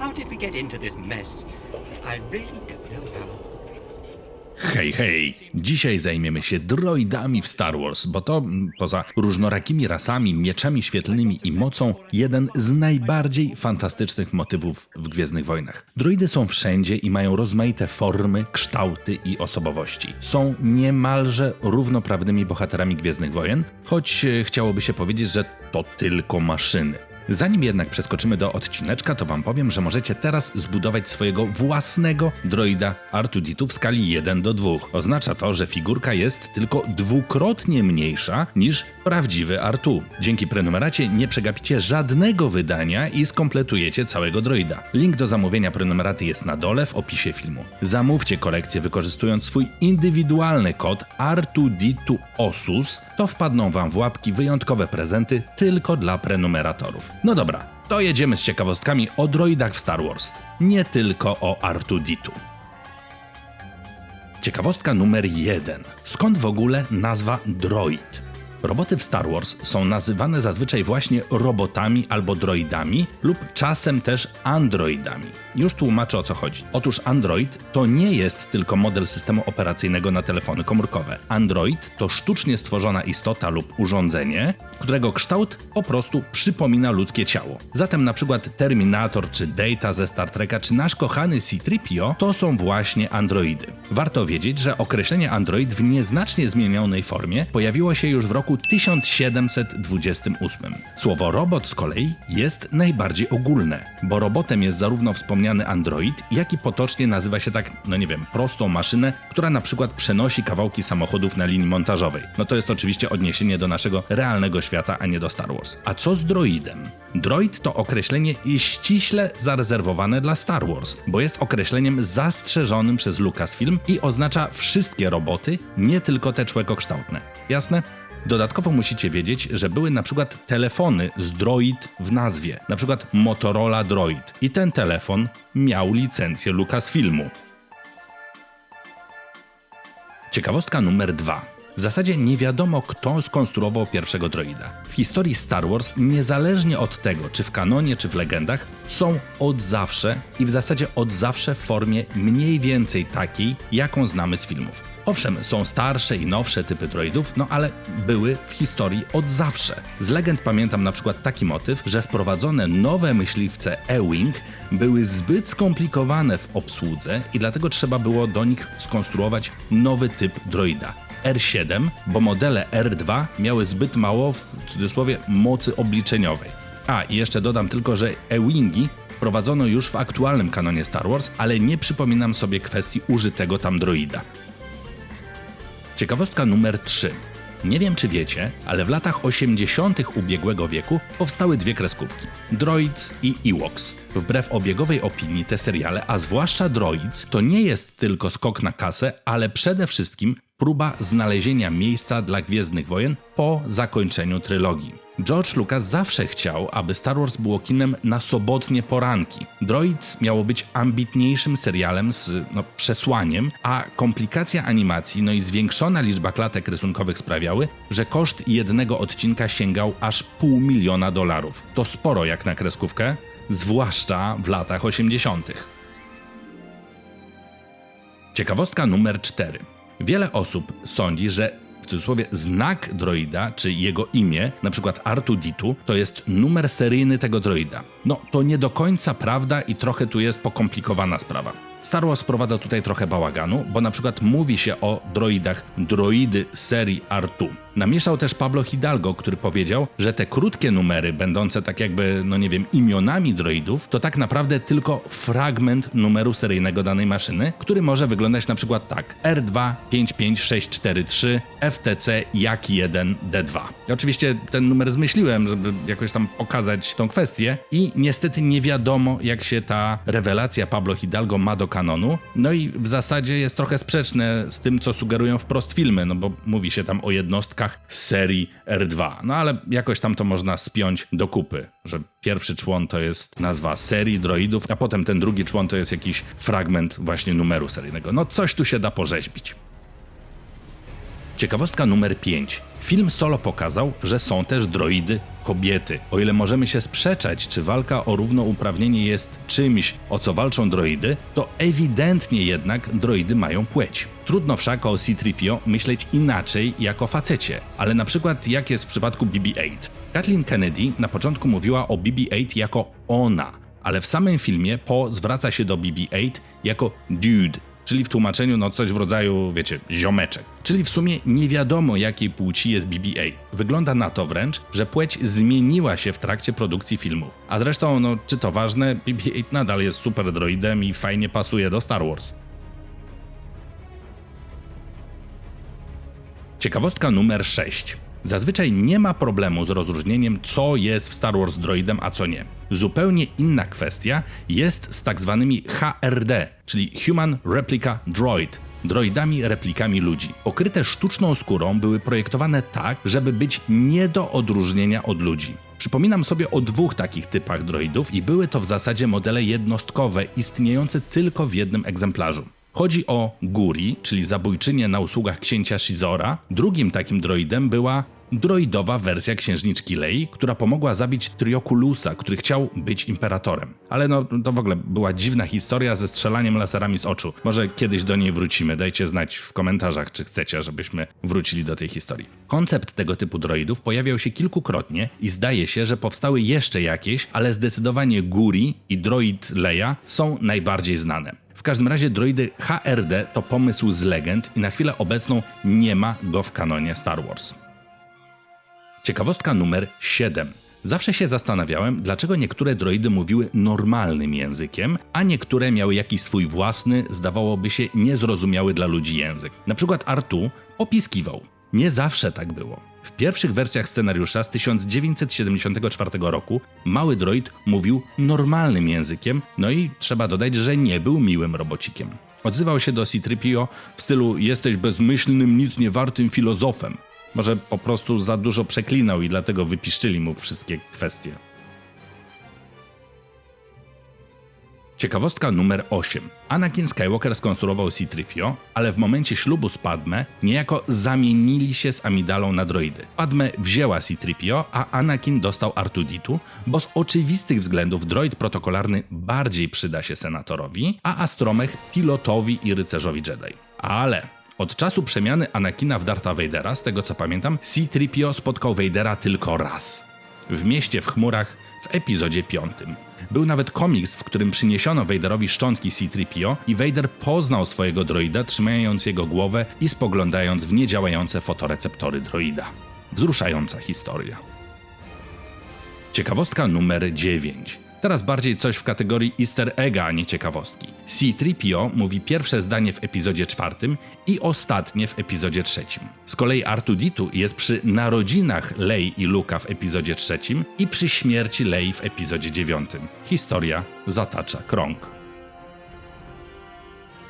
how did we get into this mess? I really don't know how. Hej, hej! Dzisiaj zajmiemy się droidami w Star Wars, bo to, mm, poza różnorakimi rasami, mieczami świetlnymi i mocą, jeden z najbardziej fantastycznych motywów w Gwiezdnych Wojnach. Droidy są wszędzie i mają rozmaite formy, kształty i osobowości. Są niemalże równoprawnymi bohaterami Gwiezdnych Wojen, choć e, chciałoby się powiedzieć, że to tylko maszyny. Zanim jednak przeskoczymy do odcineczka, to wam powiem, że możecie teraz zbudować swojego własnego droida R2D2 w skali 1 do 2. Oznacza to, że figurka jest tylko dwukrotnie mniejsza niż prawdziwy R2. Dzięki prenumeracie nie przegapicie żadnego wydania i skompletujecie całego droida. Link do zamówienia prenumeraty jest na dole w opisie filmu. Zamówcie kolekcję wykorzystując swój indywidualny kod R2D2 OSUS, to wpadną wam w łapki wyjątkowe prezenty tylko dla prenumeratorów. No dobra, to jedziemy z ciekawostkami o droidach w Star Wars. Nie tylko o R2D2. Ciekawostka numer jeden. Skąd w ogóle nazwa droid? Roboty w Star Wars są nazywane zazwyczaj właśnie robotami albo droidami lub czasem też androidami. Już tłumaczę o co chodzi. Otóż Android to nie jest tylko model systemu operacyjnego na telefony komórkowe. Android to sztucznie stworzona istota lub urządzenie, którego kształt po prostu przypomina ludzkie ciało. Zatem na przykład Terminator czy Data ze Star Treka czy nasz kochany C-3PO to są właśnie androidy. Warto wiedzieć, że określenie android w nieznacznie zmienionej formie pojawiło się już w roku 1728. Słowo robot z kolei jest najbardziej ogólne, bo robotem jest zarówno wspomniany android, jak i potocznie nazywa się tak, no nie wiem, prostą maszynę, która na przykład przenosi kawałki samochodów na linii montażowej. No to jest oczywiście odniesienie do naszego realnego świata, a nie do Star Wars. A co z droidem? Droid to określenie ściśle zarezerwowane dla Star Wars, bo jest określeniem zastrzeżonym przez Lucasfilm i oznacza wszystkie roboty, nie tylko te człekokształtne. Jasne? Dodatkowo musicie wiedzieć, że były na przykład telefony z Droid w nazwie, na przykład Motorola Droid. I ten telefon miał licencję Lucasfilmu. Ciekawostka numer dwa. W zasadzie nie wiadomo, kto skonstruował pierwszego droida. W historii Star Wars, niezależnie od tego, czy w kanonie, czy w legendach, są od zawsze i w zasadzie od zawsze w formie mniej więcej takiej, jaką znamy z filmów. Owszem, są starsze i nowsze typy droidów, no ale były w historii od zawsze. Z legend pamiętam na przykład taki motyw, że wprowadzone nowe myśliwce E-Wing były zbyt skomplikowane w obsłudze i dlatego trzeba było do nich skonstruować nowy typ droida. R7, bo modele R2 miały zbyt mało, w cudzysłowie, mocy obliczeniowej. A, i jeszcze dodam tylko, że E-Wingi wprowadzono już w aktualnym kanonie Star Wars, ale nie przypominam sobie kwestii użytego tam droida. Ciekawostka numer 3. Nie wiem czy wiecie, ale w latach 80. ubiegłego wieku powstały dwie kreskówki: Droids i Ewoks. Wbrew obiegowej opinii te seriale, a zwłaszcza Droids, to nie jest tylko skok na kasę, ale przede wszystkim próba znalezienia miejsca dla Gwiezdnych Wojen po zakończeniu trylogii. George Lucas zawsze chciał, aby Star Wars było kinem na sobotnie poranki. Droids miało być ambitniejszym serialem z no, przesłaniem, a komplikacja animacji, no i zwiększona liczba klatek rysunkowych sprawiały, że koszt jednego odcinka sięgał aż pół miliona dolarów. To sporo jak na kreskówkę, zwłaszcza w latach 80. Ciekawostka numer 4. Wiele osób sądzi, że w cudzysłowie znak droida, czy jego imię, na przykład R2D2, to jest numer seryjny tego droida. No, to nie do końca prawda i trochę tu jest pokomplikowana sprawa. Star Wars wprowadza tutaj trochę bałaganu, bo na przykład mówi się o droidach droidy serii R2. Namieszał też Pablo Hidalgo, który powiedział, że te krótkie numery, będące tak jakby, no nie wiem, imionami droidów, to tak naprawdę tylko fragment numeru seryjnego danej maszyny, który może wyglądać na przykład tak: R2 55643 FTC jak 1 D2. Ja oczywiście ten numer zmyśliłem, żeby jakoś tam pokazać tą kwestię i niestety nie wiadomo, jak się ta rewelacja Pablo Hidalgo ma do kanonu. No i w zasadzie jest trochę sprzeczne z tym, co sugerują wprost filmy, no bo mówi się tam o jednostkach serii R2. No ale jakoś tam to można spiąć do kupy, że pierwszy człon to jest nazwa serii droidów, a potem ten drugi człon to jest jakiś fragment właśnie numeru seryjnego. No coś tu się da porzeźbić. Ciekawostka numer 5. Film Solo pokazał, że są też droidy kobiety. O ile możemy się sprzeczać, czy walka o równouprawnienie jest czymś, o co walczą droidy, to ewidentnie jednak droidy mają płeć. Trudno wszak o C-3PO myśleć inaczej jako facecie, ale na przykład jak jest w przypadku BB-8. Kathleen Kennedy na początku mówiła o BB-8 jako ona, ale w samym filmie Po zwraca się do BB-8 jako dude, czyli w tłumaczeniu no coś w rodzaju, wiecie, ziomeczek. Czyli w sumie nie wiadomo jakiej płci jest BB-8. Wygląda na to wręcz, że płeć zmieniła się w trakcie produkcji filmów. A zresztą, no czy to ważne, BB-8 nadal jest super droidem i fajnie pasuje do Star Wars. Ciekawostka numer 6. Zazwyczaj nie ma problemu z rozróżnieniem, co jest w Star Wars droidem, a co nie. Zupełnie inna kwestia jest z tak zwanymi HRD, czyli Human Replica Droid, droidami replikami ludzi. Okryte sztuczną skórą były projektowane tak, żeby być nie do odróżnienia od ludzi. Przypominam sobie o dwóch takich typach droidów i były to w zasadzie modele jednostkowe, istniejące tylko w jednym egzemplarzu. Chodzi o Guri, czyli zabójczynię na usługach księcia Shizora. Drugim takim droidem była droidowa wersja księżniczki Lei, która pomogła zabić Triokulusa, który chciał być imperatorem. Ale no, to w ogóle była dziwna historia ze strzelaniem laserami z oczu. Może kiedyś do niej wrócimy. Dajcie znać w komentarzach, czy chcecie, żebyśmy wrócili do tej historii. Koncept tego typu droidów pojawiał się kilkukrotnie i zdaje się, że powstały jeszcze jakieś, ale zdecydowanie Guri i droid Leia są najbardziej znane. W każdym razie droidy HRD to pomysł z legend i na chwilę obecną nie ma go w kanonie Star Wars. Ciekawostka numer 7. Zawsze się zastanawiałem, dlaczego niektóre droidy mówiły normalnym językiem, a niektóre miały jakiś swój własny, zdawałoby się niezrozumiały dla ludzi język. Na przykład Artu opiskiwał. Nie zawsze tak było. W pierwszych wersjach scenariusza z 1974 roku mały droid mówił normalnym językiem, no i trzeba dodać, że nie był miłym robocikiem. Odzywał się do C-3PO w stylu jesteś bezmyślnym, nic nie wartym filozofem. Może po prostu za dużo przeklinał i dlatego wypiszczyli mu wszystkie kwestie. Ciekawostka numer 8. Anakin Skywalker skonstruował C-3PO, ale w momencie ślubu z Padme niejako zamienili się z Amidalą na droidy. Padme wzięła C-3PO, a Anakin dostał R2-D2, bo z oczywistych względów droid protokolarny bardziej przyda się senatorowi, a Astromech pilotowi i rycerzowi Jedi. Ale od czasu przemiany Anakina w Dartha Vadera, z tego co pamiętam, C-3PO spotkał Vadera tylko raz. W mieście w chmurach w epizodzie 5. Był nawet komiks, w którym przyniesiono Vaderowi szczątki C-3PO i Vader poznał swojego droida, trzymając jego głowę i spoglądając w niedziałające fotoreceptory droida. Wzruszająca historia. Ciekawostka numer 9. Teraz bardziej coś w kategorii easter egga, a nie ciekawostki. C-3PO mówi pierwsze zdanie w epizodzie czwartym i ostatnie w epizodzie trzecim. Z kolei R2-D2 jest przy narodzinach Lei i Luka w epizodzie trzecim i przy śmierci Lei w epizodzie dziewiątym. Historia zatacza krąg.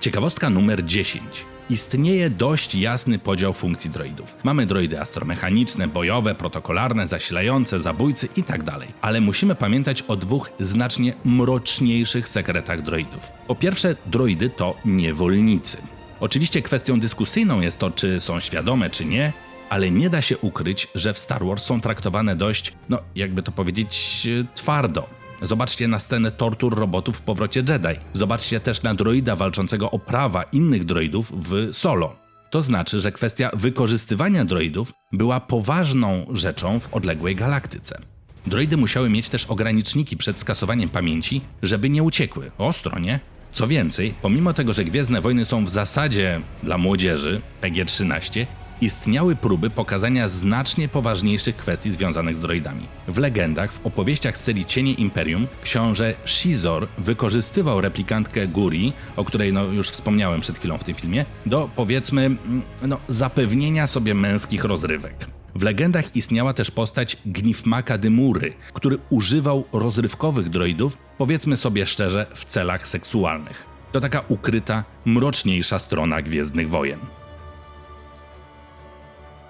Ciekawostka numer 10. Istnieje dość jasny podział funkcji droidów. Mamy droidy astromechaniczne, bojowe, protokolarne, zasilające, zabójcy itd. Ale musimy pamiętać o dwóch znacznie mroczniejszych sekretach droidów. Po pierwsze, droidy to niewolnicy. Oczywiście kwestią dyskusyjną jest to, czy są świadome, czy nie, ale nie da się ukryć, że w Star Wars są traktowane dość, no jakby to powiedzieć, twardo. Zobaczcie na scenę tortur robotów w powrocie Jedi. Zobaczcie też na droida walczącego o prawa innych droidów w solo. To znaczy, że kwestia wykorzystywania droidów była poważną rzeczą w odległej galaktyce. Droidy musiały mieć też ograniczniki przed skasowaniem pamięci, żeby nie uciekły. Ostro, nie? Co więcej, pomimo tego, że Gwiezdne Wojny są w zasadzie dla młodzieży, PG-13, istniały próby pokazania znacznie poważniejszych kwestii związanych z droidami. W legendach, w opowieściach serii Cienie Imperium, książę Shizor wykorzystywał replikantkę Guri, o której no, już wspomniałem przed chwilą w tym filmie, do powiedzmy mm, no, zapewnienia sobie męskich rozrywek. W legendach istniała też postać Gnifmaka Dymury, który używał rozrywkowych droidów, powiedzmy sobie szczerze, w celach seksualnych. To taka ukryta, mroczniejsza strona Gwiezdnych Wojen.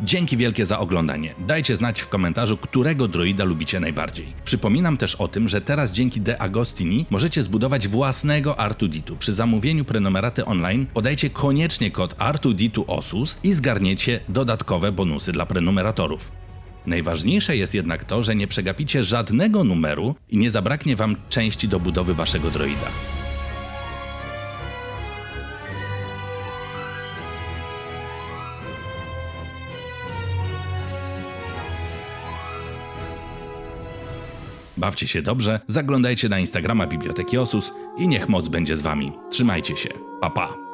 Dzięki wielkie za oglądanie. Dajcie znać w komentarzu, którego droida lubicie najbardziej. Przypominam też o tym, że teraz dzięki De Agostini możecie zbudować własnego R2D2. Przy zamówieniu prenumeraty online podajcie koniecznie kod R2D2 OSUS i zgarniecie dodatkowe bonusy dla prenumeratorów. Najważniejsze jest jednak to, że nie przegapicie żadnego numeru i nie zabraknie wam części do budowy waszego droida. Bawcie się dobrze, zaglądajcie na Instagrama Biblioteki Osus i niech moc będzie z wami. Trzymajcie się. Pa pa.